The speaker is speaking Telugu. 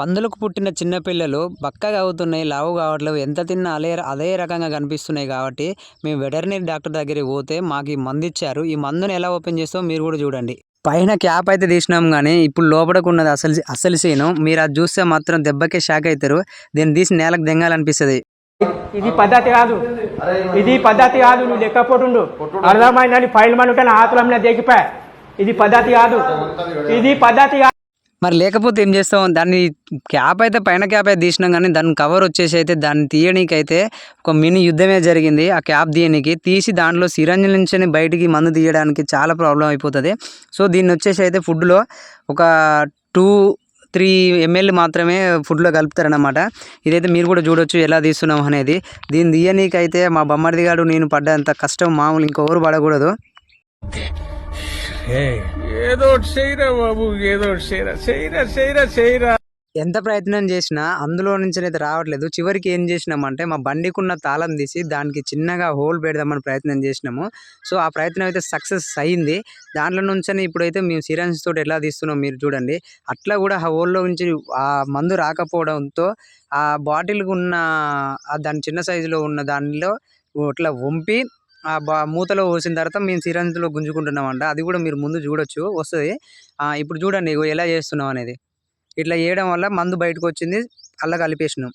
పందులకు పుట్టిన చిన్న పిల్లలు బక్కగా అవుతున్నాయి లావు కావట్లేవు. ఎంత తిన్నా అదే అదే రకంగా కనిపిస్తున్నాయి కాబట్టి మేము వెటర్నరీ డాక్టర్ దగ్గరికి పోతే మాకు ఈ మందు ఇచ్చారు. ఈ మందుని ఎలా ఓపెన్ చేస్తామో మీరు కూడా చూడండి. పైన క్యాప్ అయితే తీసినాం కానీ ఇప్పుడు లోపడకున్నది అసలు అసలు సీను. మీరు అది చూస్తే మాత్రం దెబ్బకే షాక్ అవుతారు. దీన్ని తీసి నేలకు దెంగాలనిపిస్తుంది. ఇది పద్ధతి కాదు. ఇది పద్ధతి కాదు. నువ్వు లెక్కపోతుండు. అర్థమైందని ఫైల్ మనుకని నా ఆతులం దిగిపోయా ఇది పద్ధతి కాదు. ఇది పద్ధతి మరి లేకపోతే ఏం చేస్తాం దాన్ని క్యాప్ అయితే పైన క్యాప్ అయితే తీసినాం కానీ దాని కవర్ వచ్చేసి అయితే దాన్ని తీయనీకి అయితే ఒక మినీ యుద్ధమే జరిగింది. ఆ క్యాప్ తీయనీకి తీసి దాంట్లో సిరంజి నుంచి బయటికి మందు తీయడానికి చాలా ప్రాబ్లం అయిపోతుంది. సో దీన్ని వచ్చేసి అయితే ఫుడ్లో ఒక టూ త్రీ ఎంఎల్ మాత్రమే ఫుడ్లో కలుపుతారనమాట ఇదైతే మీరు కూడా చూడొచ్చు ఎలా తీస్తున్నాం అనేది. దీన్ని తీయనీకైతే మా బొమ్మడిది గారు నేను పడ్డంత కష్టం మామూలు ఇంకెవరు పడకూడదు. ఏదో చేయరా బాబు ఏదో చేయరా చేయరా చేయరా చేయరా. ఎంత ప్రయత్నం చేసినా అందులో నుంచి అయితే రావట్లేదు. చివరికి ఏం చేసినామంటే మా బండికున్న తాళం తీసి దానికి చిన్నగా హోల్ పెడదామని ప్రయత్నం చేసినాము. సో ఆ ప్రయత్నం అయితే సక్సెస్ అయింది. దాంట్లో నుంచి ఇప్పుడైతే మేము సిరంజ్ తోటి ఎలా తీస్తున్నాం మీరు చూడండి. అట్లా కూడా ఆ హోల్లో నుంచి ఆ మందు రాకపోవడంతో ఆ బాటిల్కి ఉన్న దాని చిన్న సైజులో ఉన్న దానిలో ఇట్లా వంపి ఆ బా మూతలో పోసిన తర్వాత మేము సిరంజ్లో గుంజుకుంటున్నామంట. అది కూడా మీరు ముందు చూడొచ్చు. వస్తుంది. ఇప్పుడు చూడండి ఎలా చేస్తున్నాం అనేది. ఇట్లా చేయడం వల్ల మందు బయటకు వచ్చింది అలా కలిపేసినాం.